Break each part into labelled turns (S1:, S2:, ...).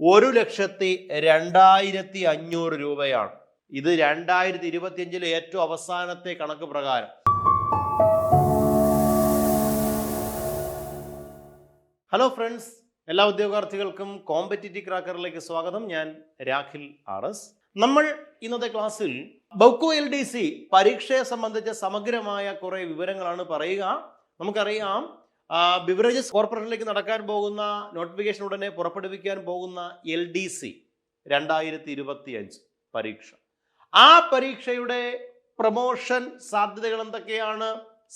S1: ഒരു ലക്ഷത്തി രണ്ടായിരത്തി അഞ്ഞൂറ് രൂപയാണ്. ഇത് രണ്ടായിരത്തി ഇരുപത്തിയഞ്ചിലെ ഏറ്റവും അവസാനത്തെ കണക്ക് പ്രകാരം. ഹലോ ഫ്രണ്ട്സ് എല്ലാ ഉദ്യോഗാർത്ഥികൾക്കും കോമ്പറ്റിറ്റീവ് ക്രാക്കറിലേക്ക് സ്വാഗതം. ഞാൻ രാഖിൽ ആർ എസ് നമ്മൾ ഇന്നത്തെ ക്ലാസ്സിൽ ബൗക്കോ എൽ ഡി സി പരീക്ഷയെ സംബന്ധിച്ച സമഗ്രമായ കുറേ വിവരങ്ങളാണ് പറയുക. നമുക്കറിയാം ബിവറേജസ് കോർപ്പറേഷനിലേക്ക് നടക്കാൻ പോകുന്ന നോട്ടിഫിക്കേഷൻ ഉടനെ പുറപ്പെടുവിക്കാൻ പോകുന്ന എൽ ഡി സി രണ്ടായിരത്തി ഇരുപത്തി അഞ്ച് പരീക്ഷ. ആ പരീക്ഷയുടെ പ്രൊമോഷൻ സാധ്യതകൾ എന്തൊക്കെയാണ്?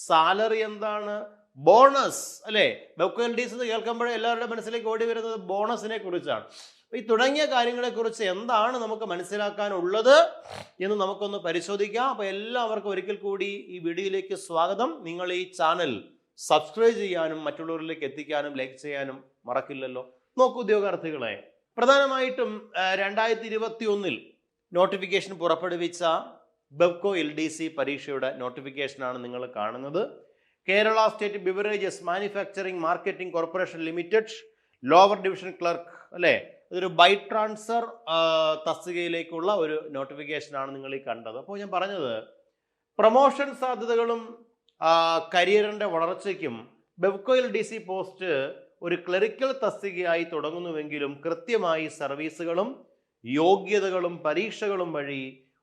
S1: സാലറി എന്താണ്? ബോണസ് അല്ലേ? സി എന്ന് കേൾക്കുമ്പോഴേ എല്ലാവരുടെ മനസ്സിലേക്ക് ഓടി വരുന്നത് ബോണസിനെ കുറിച്ചാണ്. ഈ തുടങ്ങിയ കാര്യങ്ങളെക്കുറിച്ച് എന്താണ് നമുക്ക് മനസ്സിലാക്കാനുള്ളത് എന്ന് നമുക്കൊന്ന് പരിശോധിക്കാം. അപ്പോൾ എല്ലാവർക്കും ഒരിക്കൽ കൂടി ഈ വീഡിയോയിലേക്ക് സ്വാഗതം. നിങ്ങൾ ഈ ചാനൽ സബ്സ്ക്രൈബ് ചെയ്യാനും മറ്റുള്ളവരിലേക്ക് എത്തിക്കാനും ലൈക്ക് ചെയ്യാനും മറക്കില്ലല്ലോ. നോക്കൂ ഉദ്യോഗാർത്ഥികളെ. പ്രധാനമായിട്ടും രണ്ടായിരത്തി ഇരുപത്തി ഒന്നിൽ നോട്ടിഫിക്കേഷൻ പുറപ്പെടുവിച്ച ബെബ്കോ എൽ ഡി സി പരീക്ഷയുടെ നോട്ടിഫിക്കേഷനാണ് നിങ്ങൾ കാണുന്നത്. Kerala state beverages manufacturing marketing corporation limited lower division clerk അല്ലേ? ഇതൊരു ബൈ ട്രാൻസ്ഫർ തസ്തികയിലേക്കുള്ള ഒരു നോട്ടിഫിക്കേഷനാണ് നിങ്ങൾ ഈ കണ്ടത്. അപ്പോൾ ഞാൻ പറഞ്ഞത് പ്രൊമോഷൻ സാധ്യതകളും കരിയറിന്റെ വളർച്ചയ്ക്കും ബെബ്കോയിൽ ഡി സി പോസ്റ്റ് ഒരു ക്ലറിക്കൽ തസ്തികയായി തുടങ്ങുന്നുവെങ്കിലും കൃത്യമായി സർവീസുകളും യോഗ്യതകളും പരീക്ഷകളും വഴി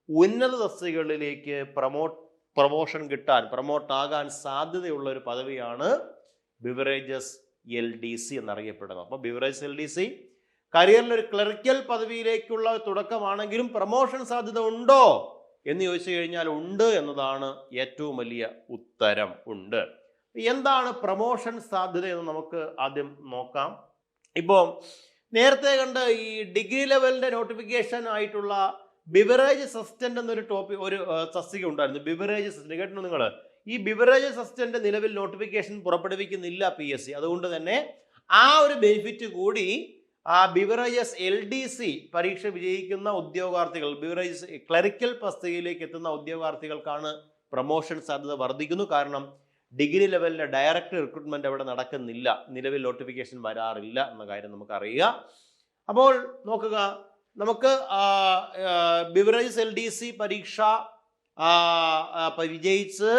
S1: ഉന്നത തസ്തികകളിലേക്ക് പ്രമോട്ട് പ്രമോഷൻ കിട്ടാൻ പ്രമോട്ട് ആകാൻ സാധ്യതയുള്ള ഒരു പദവിയാണ് ബിവറേജസ് എൽ ഡി സി എന്നറിയപ്പെടുന്നത്. അപ്പോൾ ബിവറേജസ് എൽ ഡി സി കരിയറിൽ ഒരു ക്ലറിക്കൽ പദവിയിലേക്കുള്ള തുടക്കമാണെങ്കിലും പ്രമോഷൻ സാധ്യത ഉണ്ടോ? എന്ന് ചോദിച്ചു കഴിഞ്ഞാൽ ഉണ്ട് എന്നതാണ് ഏറ്റവും വലിയ ഉത്തരം. ഉണ്ട്. എന്താണ് പ്രമോഷൻ സാധ്യത എന്ന് നമുക്ക് ആദ്യം നോക്കാം. ഇപ്പോൾ നേരത്തെ കണ്ട് ഈ ഡിഗ്രി ലെവലിന്റെ നോട്ടിഫിക്കേഷൻ ആയിട്ടുള്ള ബിവറേജ് സസ്റ്റന്റ് എന്നൊരു ടോപ്പിക് ഒരു സസ്തിക ഉണ്ടായിരുന്നു. ബിവറേജ് സസ്റ്റന്റ് കേട്ടോ നിങ്ങൾ ഈ ബിവറേജ് സസ്റ്റന്റ് നിലവിൽ നോട്ടിഫിക്കേഷൻ പുറപ്പെടുവിക്കുന്നില്ല പി അതുകൊണ്ട് തന്നെ ആ ഒരു ബെനിഫിറ്റ് കൂടി ആ ബിവറേജസ് എൽ ഡി സി പരീക്ഷ വിജയിക്കുന്ന ഉദ്യോഗാർത്ഥികൾ ബിവറേജസ് ക്ലറിക്കൽ തസ്തികയിലേക്ക് എത്തുന്ന ഉദ്യോഗാർത്ഥികൾക്കാണ് പ്രൊമോഷൻ സാധ്യത വർദ്ധിക്കുന്നു. കാരണം ഡിഗ്രി ലെവലിലെ ഡയറക്റ്റ് റിക്രൂട്ട്മെന്റ് അവിടെ നടക്കുന്നില്ല. നിലവിൽ നോട്ടിഫിക്കേഷൻ വരാറില്ല എന്ന കാര്യം നമുക്ക് അറിയുക അപ്പോൾ നോക്കുക നമുക്ക് ബിവറേജസ് എൽ ഡി സി പരീക്ഷ വിജയിച്ച്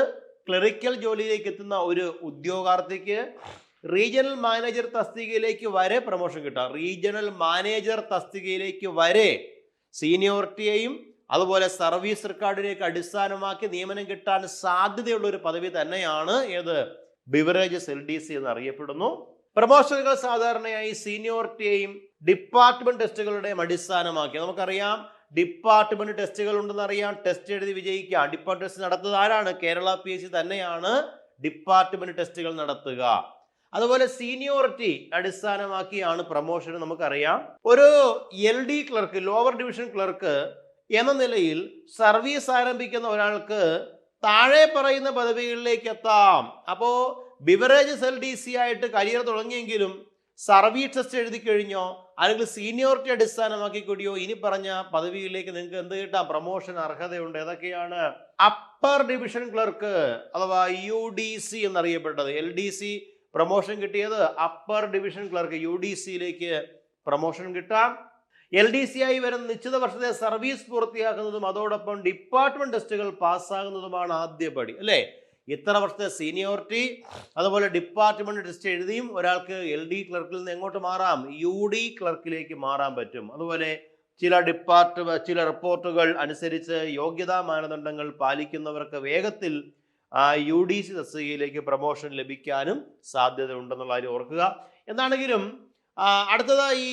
S1: ക്ലറിക്കൽ ജോലിയിലേക്ക് എത്തുന്ന ഒരു ഉദ്യോഗാർത്ഥിക്ക് റീജിയണൽ മാനേജർ തസ്തികയിലേക്ക് വരെ പ്രമോഷൻ കിട്ടാം. റീജിയണൽ മാനേജർ തസ്തികയിലേക്ക് വരെ സീനിയോറിറ്റിയെയും അതുപോലെ സർവീസ് റെക്കോർഡിനെയൊക്കെ അടിസ്ഥാനമാക്കി നിയമനം കിട്ടാൻ സാധ്യതയുള്ള ഒരു പദവി തന്നെയാണ് ഏത്? ബിവറേജസ് എൽ ഡി സി എന്ന് അറിയപ്പെടുന്നു പ്രമോഷനുകൾ സാധാരണയായി സീനിയോറിറ്റിയെയും ഡിപ്പാർട്ട്മെന്റ് ടെസ്റ്റുകളുടെയും അടിസ്ഥാനമാക്കി. നമുക്കറിയാം ഡിപ്പാർട്ട്മെന്റ് ടെസ്റ്റുകൾ ഉണ്ടെന്ന് അറിയാം ടെസ്റ്റ് എഴുതി വിജയിക്കുക ഡിപ്പാർട്ട്മെന്റ് ടെസ്റ്റ് നടത്തുന്നത് ആരാണ്? കേരള പി എസ് സി തന്നെയാണ് ഡിപ്പാർട്ട്മെന്റ് ടെസ്റ്റുകൾ നടത്തുക. അതുപോലെ സീനിയോറിറ്റി അടിസ്ഥാനമാക്കിയാണ് പ്രൊമോഷൻ നമുക്കറിയാം. ഒരു L D clerk lower division clerk എന്ന നിലയിൽ സർവീസ് ആരംഭിക്കുന്ന ഒരാൾക്ക് താഴെ പറയുന്ന പദവികളിലേക്ക് എത്താം. അപ്പോൾ ബിവറേജസ് എൽ ഡി സി ആയിട്ട് കരിയർ തുടങ്ങിയെങ്കിലും സർവീസ് ടെസ്റ്റ് എഴുതി കഴിഞ്ഞോ അല്ലെങ്കിൽ സീനിയോറിറ്റി അടിസ്ഥാനമാക്കി കൂടിയോ ഇനി പറഞ്ഞ പദവിയിലേക്ക് നിങ്ങൾക്ക് എന്ത് കിട്ടാം? പ്രൊമോഷൻ അർഹതയുണ്ട്. ഏതൊക്കെയാണ്? അപ്പർ ഡിവിഷൻ ക്ലർക്ക് അഥവാ യു ഡി സി എന്നറിയപ്പെട്ടത്. എൽ ഡി സി പ്രൊമോഷൻ കിട്ടിയത് upper division clerk U D സിയിലേക്ക് പ്രൊമോഷൻ കിട്ടാം. എൽ ഡി സി ആയി വരുന്ന നിശ്ചിത വർഷത്തെ സർവീസ് പൂർത്തിയാക്കുന്നതും അതോടൊപ്പം ഡിപ്പാർട്ട്മെന്റ് ടെസ്റ്റുകൾ പാസ്സാകുന്നതുമാണ് ആദ്യപടി അല്ലേ? ഇത്ര വർഷത്തെ സീനിയോറിറ്റി അതുപോലെ ഡിപ്പാർട്ട്മെന്റ് ടെസ്റ്റ് എഴുതിയും ഒരാൾക്ക് എൽ ഡി ക്ലർക്കിൽ നിന്ന് എങ്ങോട്ട് മാറാം? യു ഡി ക്ലർക്കിലേക്ക് മാറാൻ പറ്റും. അതുപോലെ ചില ഡിപ്പാർട്ട് ചില റിപ്പോർട്ടുകൾ അനുസരിച്ച് യോഗ്യതാ മാനദണ്ഡങ്ങൾ പാലിക്കുന്നവർക്ക് വേഗത്തിൽ യു ഡി സി തസ്തികയിലേക്ക് പ്രൊമോഷൻ ലഭിക്കാനും സാധ്യത ഉണ്ടെന്നുള്ള കാര്യം ഓർക്കുക. എന്താണെങ്കിലും അടുത്തതായി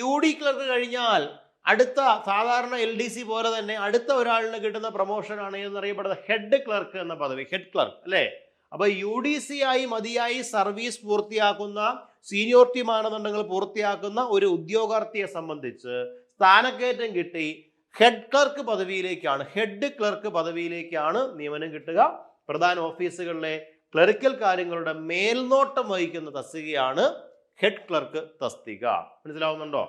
S1: യു ഡി ക്ലർക്ക് കഴിഞ്ഞാൽ അടുത്ത സാധാരണ എൽ ഡി സി പോലെ തന്നെ അടുത്ത ഒരാളിന് കിട്ടുന്ന പ്രൊമോഷനാണ് എന്നറിയപ്പെടുന്നത് ഹെഡ് ക്ലർക്ക് എന്ന പദവി ഹെഡ് ക്ലർക്ക് അല്ലേ? അപ്പൊ യു ഡി സി ആയി മതിയായി സർവീസ് പൂർത്തിയാക്കുന്ന സീനിയോറിറ്റി മാനദണ്ഡങ്ങൾ പൂർത്തിയാക്കുന്ന ഒരു ഉദ്യോഗാർത്ഥിയെ സംബന്ധിച്ച് സ്ഥാനക്കയറ്റം കിട്ടി ഹെഡ് ക്ലർക്ക് പദവിയിലേക്കാണ് ഹെഡ് ക്ലർക്ക് പദവിയിലേക്കാണ് നിയമനം കിട്ടുക. പ്രധാന ഓഫീസുകളിലെ ക്ലറിക്കൽ കാര്യങ്ങളുടെ മേൽനോട്ടം വഹിക്കുന്ന തസ്തികയാണ് ഹെഡ് ക്ലർക്ക് തസ്തിക. മനസ്സിലാവുന്നുണ്ടോ?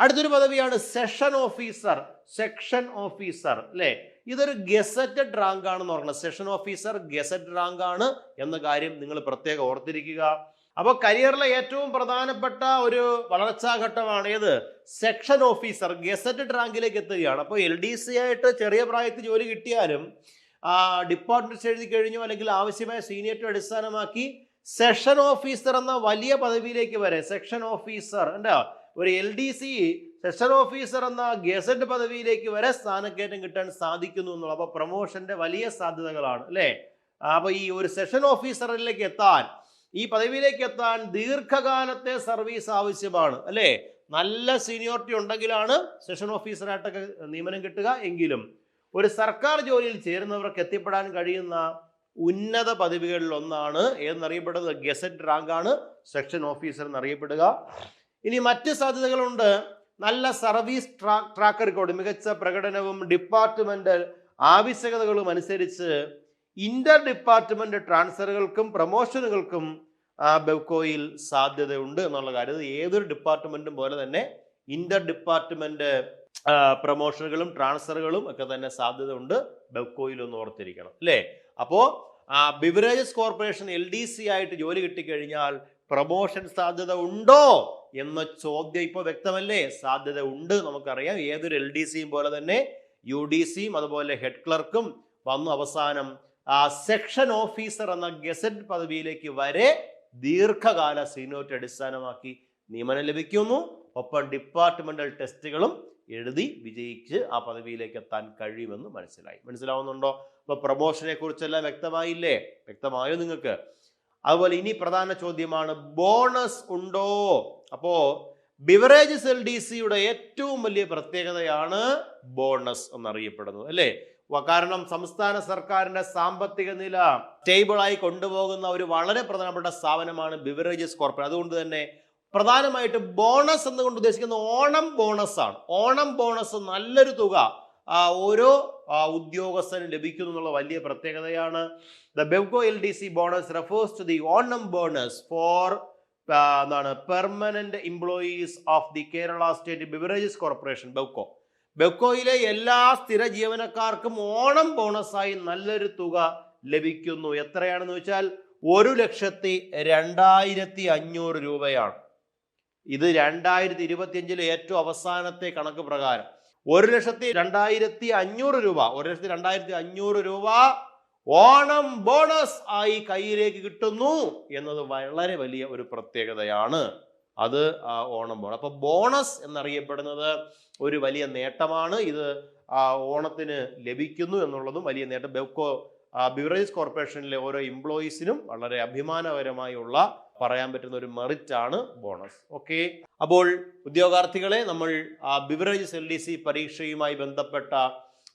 S1: അടുത്തൊരു പദവിയാണ് സെഷൻ ഓഫീസർ. സെക്ഷൻ ഓഫീസർ അല്ലേ? ഇതൊരു ഗസറ്റഡ് റാങ്ക് ആണെന്ന് പറഞ്ഞത് സെഷൻ ഓഫീസർ ഗസറ്റഡ് റാങ്ക് ആണ് എന്ന കാര്യം നിങ്ങൾ പ്രത്യേകം ഓർത്തിരിക്കുക. അപ്പോൾ കരിയറിലെ ഏറ്റവും പ്രധാനപ്പെട്ട ഒരു വളർച്ചാ ഘട്ടമാണ് ഏത്? സെക്ഷൻ ഓഫീസർ ഗസറ്റഡ് റാങ്കിലേക്ക് എത്തുകയാണ്. അപ്പോൾ എൽ ഡി സി ആയിട്ട് ചെറിയ പ്രായത്തിൽ ജോലി കിട്ടിയാലും ഡിപ്പാർട്ട്മെന്റ് എഴുതി കഴിഞ്ഞു അല്ലെങ്കിൽ ആവശ്യമായ സീനിയറിറ്റി അടിസ്ഥാനമാക്കി സെഷൻ ഓഫീസർ എന്ന വലിയ പദവിയിലേക്ക് വരെ സെക്ഷൻ ഓഫീസർ എന്താ? ഒരു L D C session officer എന്ന ഗസറ്റ് പദവിയിലേക്ക് വരെ സ്ഥാനക്കയറ്റം കിട്ടാൻ സാധിക്കുന്നു എന്നുള്ളത് അപ്പോൾ പ്രൊമോഷന്റെ വലിയ സാധ്യതകളാണ് അല്ലേ? അപ്പോൾ ഈ ഒരു സെഷൻ ഓഫീസറിലേക്ക് എത്താൻ ഈ പദവിയിലേക്ക് എത്താൻ ദീർഘകാലത്തെ സർവീസ് ആവശ്യമാണ് അല്ലേ? നല്ല സീനിയോറിറ്റി ഉണ്ടെങ്കിലാണ് സെഷൻ ഓഫീസറായിട്ടൊക്കെ നിയമനം കിട്ടുക എങ്കിലും. ഒരു സർക്കാർ ജോലിയിൽ ചേരുന്നവർക്ക് എത്തിപ്പെടാൻ കഴിയുന്ന ഉന്നത പദവികളിൽ ഒന്നാണ് ഏതെന്നറിയപ്പെടുന്നത് ഗസറ്റ് റാങ്കാണ് സെക്ഷൻ ഓഫീസർ എന്നറിയപ്പെടുക. ഇനി മറ്റ് സാധ്യതകളുണ്ട്. നല്ല സർവീസ് ട്രാ ട്രാക്ക് റെക്കോർഡ് മികച്ച പ്രകടനവും ഡിപ്പാർട്ട്മെന്റ് ആവശ്യകതകളും അനുസരിച്ച് ഇന്റർ ഡിപ്പാർട്ട്മെന്റ് ട്രാൻസ്ഫറുകൾക്കും പ്രൊമോഷനുകൾക്കും ബെവ്കോയിൽ സാധ്യതയുണ്ട് എന്നുള്ള കാര്യം. ഏതൊരു ഡിപ്പാർട്ട്മെന്റും പോലെ തന്നെ ഇന്റർ ഡിപ്പാർട്ട്മെന്റ് പ്രൊമോഷനുകളും ട്രാൻസ്ഫറുകളും ഒക്കെ തന്നെ സാധ്യത ഉണ്ട് ബെവ്കോയിൽ ഒന്ന് ഓർത്തിരിക്കണം അല്ലേ? അപ്പോ beverages corporation L D C ആയിട്ട് ജോലി കിട്ടിക്കഴിഞ്ഞാൽ പ്രമോഷൻ സാധ്യത ഉണ്ടോ എന്ന ചോദ്യം ഇപ്പോൾ വ്യക്തമല്ലേ? സാധ്യത ഉണ്ട് നമുക്കറിയാം. ഏതൊരു എൽ ഡി സിയും പോലെ തന്നെ യു ഡി സിയും അതുപോലെ ഹെഡ് ക്ലർക്കും വന്നു അവസാനം സെക്ഷൻ ഓഫീസർ എന്ന ഗസറ്റ് പദവിയിലേക്ക് വരെ ദീർഘകാല സീനിയോറിറ്റി അടിസ്ഥാനമാക്കി നിയമനം ലഭിക്കുന്നു. ഒപ്പം ഡിപ്പാർട്ട്മെന്റൽ ടെസ്റ്റുകളും എഴുതി വിജയിച്ച് ആ പദവിയിലേക്ക് എത്താൻ കഴിയുമെന്ന് മനസ്സിലായി. മനസ്സിലാവുന്നുണ്ടോ? അപ്പൊ പ്രൊമോഷനെ കുറിച്ചെല്ലാം വ്യക്തമായില്ലേ? വ്യക്തമായോ നിങ്ങൾക്ക്? അതുപോലെ ഇനി പ്രധാന ചോദ്യമാണ് ബോണസ് ഉണ്ടോ? അപ്പോ ബിവറേജസ് എൽ ഡി സിയുടെ ഏറ്റവും വലിയ പ്രത്യേകതയാണ് ബോണസ് എന്നറിയപ്പെടുന്നത് അല്ലേ? കാരണം സംസ്ഥാന സർക്കാരിന്റെ സാമ്പത്തിക നില സ്റ്റേബിളായി കൊണ്ടുപോകുന്ന ഒരു വളരെ പ്രധാനപ്പെട്ട സ്ഥാപനമാണ് ബിവറേജസ് കോർപ്പറേഷൻ. അതുകൊണ്ട് തന്നെ പ്രധാനമായിട്ട് ബോണസ് എന്നുകൊണ്ട് ഉദ്ദേശിക്കുന്നത്? ഓണം ബോണസ് ആണ് ഓണം ബോണസ് നല്ലൊരു തുക ഓരോ ഉദ്യോഗസ്ഥന് ലഭിക്കുന്നു എന്നുള്ള വലിയ പ്രത്യേകതയാണ്. The Bevco L D C bonus refers to the Onam bonus for എന്താണ് permanent employees of the Kerala state beverages corporation Bevco ബെവ്കോയിലെ എല്ലാ സ്ഥിര ജീവനക്കാർക്കും ഓണം ബോണസായി നല്ലൊരു തുക ലഭിക്കുന്നു. എത്രയാണെന്ന് വെച്ചാൽ ഒരു ലക്ഷത്തി രണ്ടായിരത്തി അഞ്ഞൂറ് രൂപയാണ്. ഇത് രണ്ടായിരത്തി ഇരുപത്തിയഞ്ചിലെ ഏറ്റവും അവസാനത്തെ കണക്ക് പ്രകാരം. ഒരു ലക്ഷത്തി രണ്ടായിരത്തി അഞ്ഞൂറ് രൂപ ഒരു ലക്ഷത്തി രണ്ടായിരത്തി അഞ്ഞൂറ് രൂപ ഓണം ബോണസ് ആയി കയ്യിലേക്ക് കിട്ടുന്നു എന്നത് വളരെ വലിയ ഒരു പ്രത്യേകതയാണ്. അത് ഓണം ബോണസ്. അപ്പൊ ബോണസ് എന്നറിയപ്പെടുന്നത് ഒരു വലിയ നേട്ടമാണ്. ഇത് ഓണത്തിന് ലഭിക്കുന്നു എന്നുള്ളതും വലിയ നേട്ടം. ബെവ്കോ ബിവറേജ് കോർപ്പറേഷനിലെ ഓരോ എംപ്ലോയീസിനും വളരെ അഭിമാനകരമായുള്ള പറയാൻ പറ്റുന്ന ഒരു മെറിറ്റ് ആണ് ബോണസ്. ഓക്കെ? അപ്പോൾ ഉദ്യോഗാർത്ഥികളെ നമ്മൾ ആ ബിവറേജസ് എൽ ഡി സി പരീക്ഷയുമായി ബന്ധപ്പെട്ട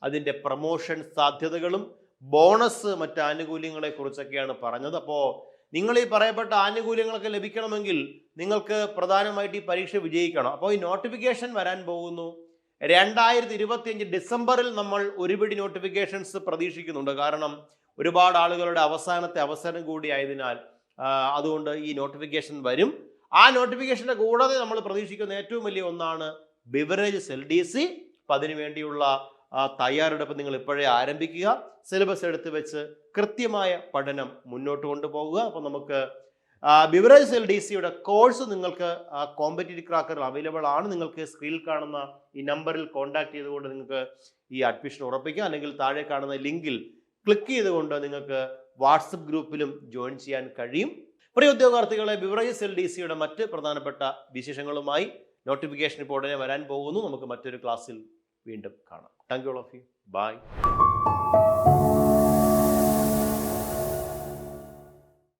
S1: അതിന്റെ പ്രൊമോഷൻ സാധ്യതകളും ബോണസ് മറ്റ് ആനുകൂല്യങ്ങളെ കുറിച്ചൊക്കെയാണ് പറഞ്ഞത്. അപ്പോൾ നിങ്ങൾ ഈ പറയപ്പെട്ട ആനുകൂല്യങ്ങളൊക്കെ ലഭിക്കണമെങ്കിൽ നിങ്ങൾക്ക് പ്രധാനമായിട്ട് ഈ പരീക്ഷ വിജയിക്കണം. അപ്പോൾ ഈ നോട്ടിഫിക്കേഷൻ വരാൻ പോകുന്നു. രണ്ടായിരത്തി ഇരുപത്തിയഞ്ച് ഡിസംബറിൽ നമ്മൾ ഒരുപിടി നോട്ടിഫിക്കേഷൻസ് പ്രതീക്ഷിക്കുന്നുണ്ട്. കാരണം ഒരുപാട് ആളുകളുടെ അവസാനത്തെ അവസരം കൂടി ആയതിനാൽ അതുകൊണ്ട് ഈ നോട്ടിഫിക്കേഷൻ വരും. ആ നോട്ടിഫിക്കേഷന്റെ കൂടാതെ നമ്മൾ പ്രതീക്ഷിക്കുന്ന ഏറ്റവും വലിയ ഒന്നാണ് ബിവറേജസ് എൽ ഡി സി അപ്പം അതിനു വേണ്ടിയുള്ള തയ്യാറെടുപ്പ് നിങ്ങൾ ഇപ്പോഴേ ആരംഭിക്കുക. സിലബസ് എടുത്ത് വെച്ച് കൃത്യമായ പഠനം മുന്നോട്ട് കൊണ്ടുപോകുക അപ്പം നമുക്ക് ബിവറേജ് എൽ ഡി സിയുടെ കോഴ്സ് നിങ്ങൾക്ക് കോമ്പറ്റീറ്റീവ് ക്രാക്കറിൽ അവൈലബിൾ ആണ്. നിങ്ങൾക്ക് സ്ക്രീനിൽ കാണുന്ന ഈ നമ്പറിൽ കോൺടാക്ട് ചെയ്തുകൊണ്ട് നിങ്ങൾക്ക് ഈ അഡ്മിഷൻ ഉറപ്പിക്കാം. അല്ലെങ്കിൽ താഴെ കാണുന്ന ലിങ്കിൽ ക്ലിക്ക് ചെയ്തുകൊണ്ട് നിങ്ങൾക്ക് വാട്സപ്പ് ഗ്രൂപ്പിലും ജോയിൻ ചെയ്യാൻ കഴിയും. പ്രിയ ഉദ്യോഗാർത്ഥികളെ ബിവറേജസ് എൽ ഡി സിയുടെ മറ്റ് പ്രധാനപ്പെട്ട വിശേഷങ്ങളുമായി നോട്ടിഫിക്കേഷൻ ഇപ്പോൾ വരാൻ പോകുന്നു. നമുക്ക് മറ്റൊരു ക്ലാസ്സിൽ വീണ്ടും കാണാം. Thank you all of you bye